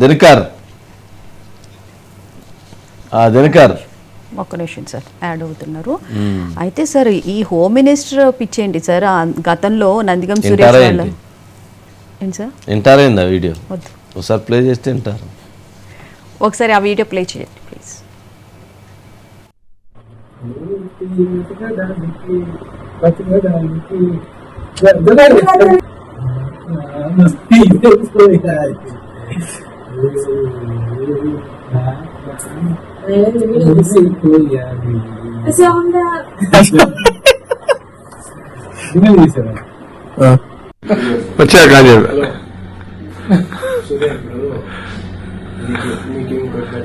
దినకర్. ఆ, దినకర్. ఒక్క నిమిషం సార్ యాడ్ అవుతున్నారు. అయితే సార్ ఈ హోమ్ మినిస్టర్ పిచ్చేంటి సార్? గతంలో నందిగం సురేష్? ఏంటి? సార్? వింటారైందా వీడియో? ఒకసారి ప్లే చేస్తే వింటారు. ఒకసారి ఆ వీడియో ప్లే చేయండి ప్లీజ్.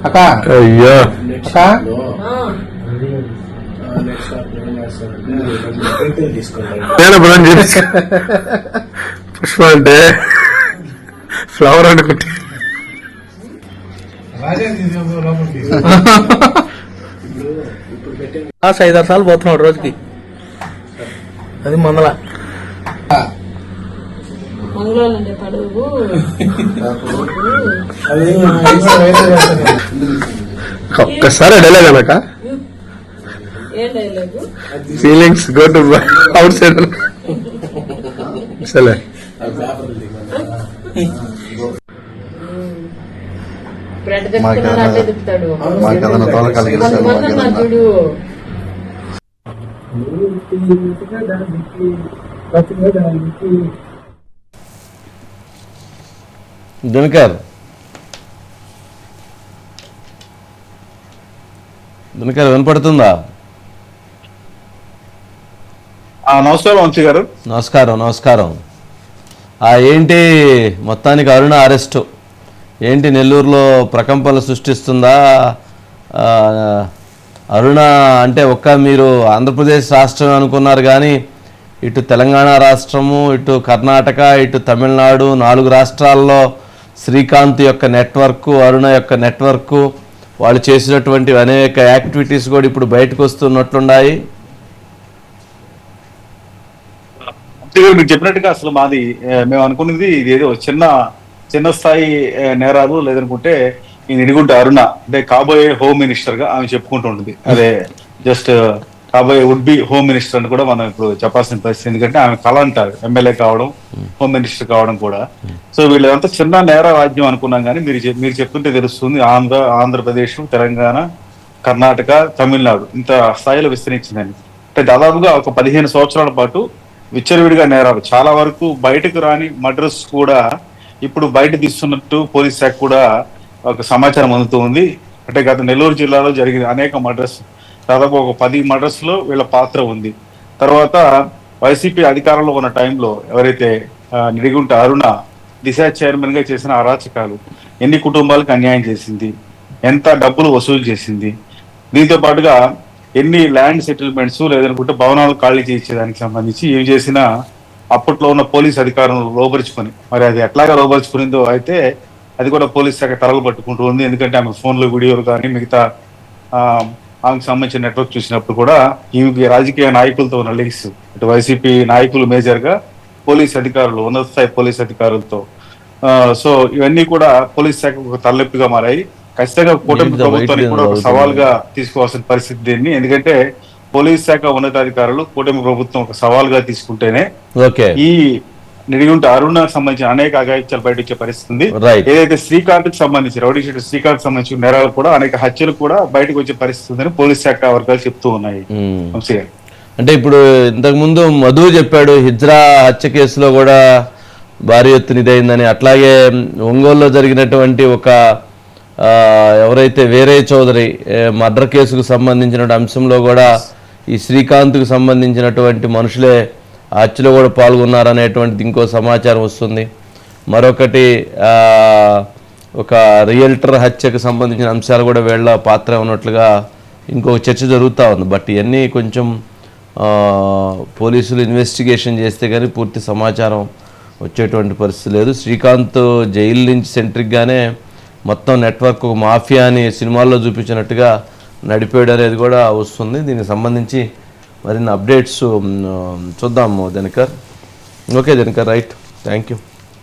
అక్క. అయ్యో. నేను పుష్ప అంటే ఫ్లవర్ అనుకుంటే ఐదారు సార్లు పోతున్నాడు రోజుకి. అది మందల. ఒక్కసారి డైలాగ్ అనక. ఏం dialogue feelings go to outside సరే మాకేదైనా దినకర్ దినకర్ వినపడుతుందా? ఆ, నమస్కారం వంశీ గారు. నమస్కారం నమస్కారం. ఆ ఏంటి? మొత్తానికి అరుణ అరెస్టు. ఏంటి నెల్లూరులో ప్రకంపనలు సృష్టిస్తుందా? అరుణ అంటే ఒక్క మీరు ఆంధ్రప్రదేశ్ రాష్ట్రం అనుకున్నారు కానీ ఇటు తెలంగాణ రాష్ట్రము ఇటు కర్ణాటక ఇటు తమిళనాడు నాలుగు రాష్ట్రాల్లో శ్రీకాంత్ యొక్క నెట్వర్క్ అరుణ యొక్క నెట్వర్క్ వాళ్ళు చేసినటువంటి అనేక యాక్టివిటీస్ కూడా ఇప్పుడు బయటకు వస్తున్నట్లున్నాయి. మీరు చెప్పినట్టుగా అసలు మాది మేము అనుకున్నది ఇది ఏదో చిన్న చిన్న స్థాయి నేరాలు లేదనుకుంటే ఈ నిడిగుంట అరుణ అంటే కాబోయే హోమ్ మినిస్టర్గా ఆమె చెప్పుకుంటూ ఉంటుంది. అదే జస్ట్ కాబోయే వుడ్ బి హోమ్ మినిస్టర్ అని కూడా మనం ఇప్పుడు చెప్పాల్సిన పరిస్థితి. ఎందుకంటే ఆమె కళ అంటారు. ఎమ్మెల్యే కావడం హోమ్ మినిస్టర్ కావడం కూడా. సో వీళ్ళంతా చిన్న నేర రాజ్యం అనుకున్నాం కానీ మీరు మీరు చెప్తుంటే తెలుస్తుంది. ఆంధ్ర ఆంధ్రప్రదేశ్ తెలంగాణ కర్ణాటక తమిళనాడు ఇంత స్థాయిలో విస్తరించిందని. అంటే దాదాపుగా ఒక పదిహేను సంవత్సరాల పాటు విచ్చలవిడిగా నేరాలు. చాలా వరకు బయటకు రాని మర్డర్స్ కూడా ఇప్పుడు బయట తీస్తున్నట్టు పోలీస్ శాఖ కూడా ఒక సమాచారం అందుతూ ఉంది అంటే గత నెల్లూరు జిల్లాలో జరిగిన అనేక మర్డర్స్ దాదాపు ఒక పది మర్డర్స్లో వీళ్ళ పాత్ర ఉంది. తర్వాత వైసీపీ అధికారంలో ఉన్న టైంలో ఎవరైతే నిడిగుంట అరుణ దిశ చైర్మన్గా చేసిన అరాచకాలు ఎన్ని కుటుంబాలకు అన్యాయం చేసింది ఎంత డబ్బులు వసూలు చేసింది దీంతో పాటుగా ఎన్ని ల్యాండ్ సెటిల్మెంట్స్ లేదనుకుంటే భవనాలు ఖాళీ చేసేదానికి సంబంధించి ఏం చేసినా అప్పట్లో ఉన్న పోలీస్ అధికారులను లోపరుచుకొని మరి అది ఎట్లాగా లోపరుచుకునిందో అయితే అది కూడా పోలీస్ శాఖ తరలు పట్టుకుంటూ ఉంది. ఎందుకంటే ఆమె ఫోన్లు వీడియోలు కానీ మిగతా ఆమెకు సంబంధించిన నెట్వర్క్ చూసినప్పుడు కూడా ఈమెకి రాజకీయ నాయకులతో ఉన్న లింక్స్ ఇటు వైసీపీ నాయకులు మేజర్గా పోలీస్ అధికారులు ఉన్నత స్థాయి పోలీస్ అధికారులతో. ఆ, సో ఇవన్నీ కూడా పోలీస్ శాఖ ఒక తలనొప్పిగా మారాయి. ఖచ్చితంగా కూటమి ప్రభుత్వానికి కూడా ఒక? సవాల్గా తీసుకోవాల్సిన పరిస్థితి దీన్ని. ఎందుకంటే పోలీస్ శాఖ ఉన్నతాధికారులు కూటమి ప్రభుత్వం ఒక సవాల్గా తీసుకుంటేనే ఓకే. ఈ నిడిగుంట అరుణ సంబంధించిన అనేక అగాయిత్యాలు బయట వచ్చే పరిస్థితి ఉంది. ఏదైతే శ్రీకాంత్కి సంబంధించి రౌడీ షీటర్ శ్రీకాంత్ సంబంధించిన నేరాలు కూడా అనేక హత్యలు కూడా బయటకు వచ్చే పరిస్థితి ఉందని పోలీస్ శాఖ వర్గాలు చెప్తూ ఉన్నాయి. గారు. అంటే ఇప్పుడు ఇంతకుముందు మధు చెప్పాడు హిజ్రా హత్య కేసులో కూడా భారీ ఎత్తున ఇదైందని. అట్లాగే ఒంగోలులో జరిగినటువంటి ఒక ఎవరైతే వేరే చౌదరి మర్డర్ కేసుకు సంబంధించిన అంశంలో కూడా ఈ శ్రీకాంత్కు సంబంధించినటువంటి మనుషులే హత్యలో కూడా పాల్గొన్నారనేటువంటిది ఇంకో సమాచారం వస్తుంది. మరొకటి ఒక రియల్టర్ హత్యకు సంబంధించిన అంశాలు కూడా వీళ్ళ పాత్ర ఉన్నట్లుగా ఇంకొక చర్చ జరుగుతూ ఉంది. బట్ ఇవన్నీ కొంచెం పోలీసులు ఇన్వెస్టిగేషన్ చేస్తే కానీ పూర్తి సమాచారం వచ్చేటువంటి పరిస్థితి లేదు. శ్రీకాంత్ జైలు నుంచి సెంట్రిక్గానే మొత్తం నెట్వర్క్ ఒక మాఫియాని సినిమాల్లో చూపించినట్టుగా నడిపాడు అనేది కూడా వస్తుంది. దీనికి సంబంధించి మరిన్ని అప్డేట్స్ చూద్దాము Dinakar. Okay Dinakar right. Thank you.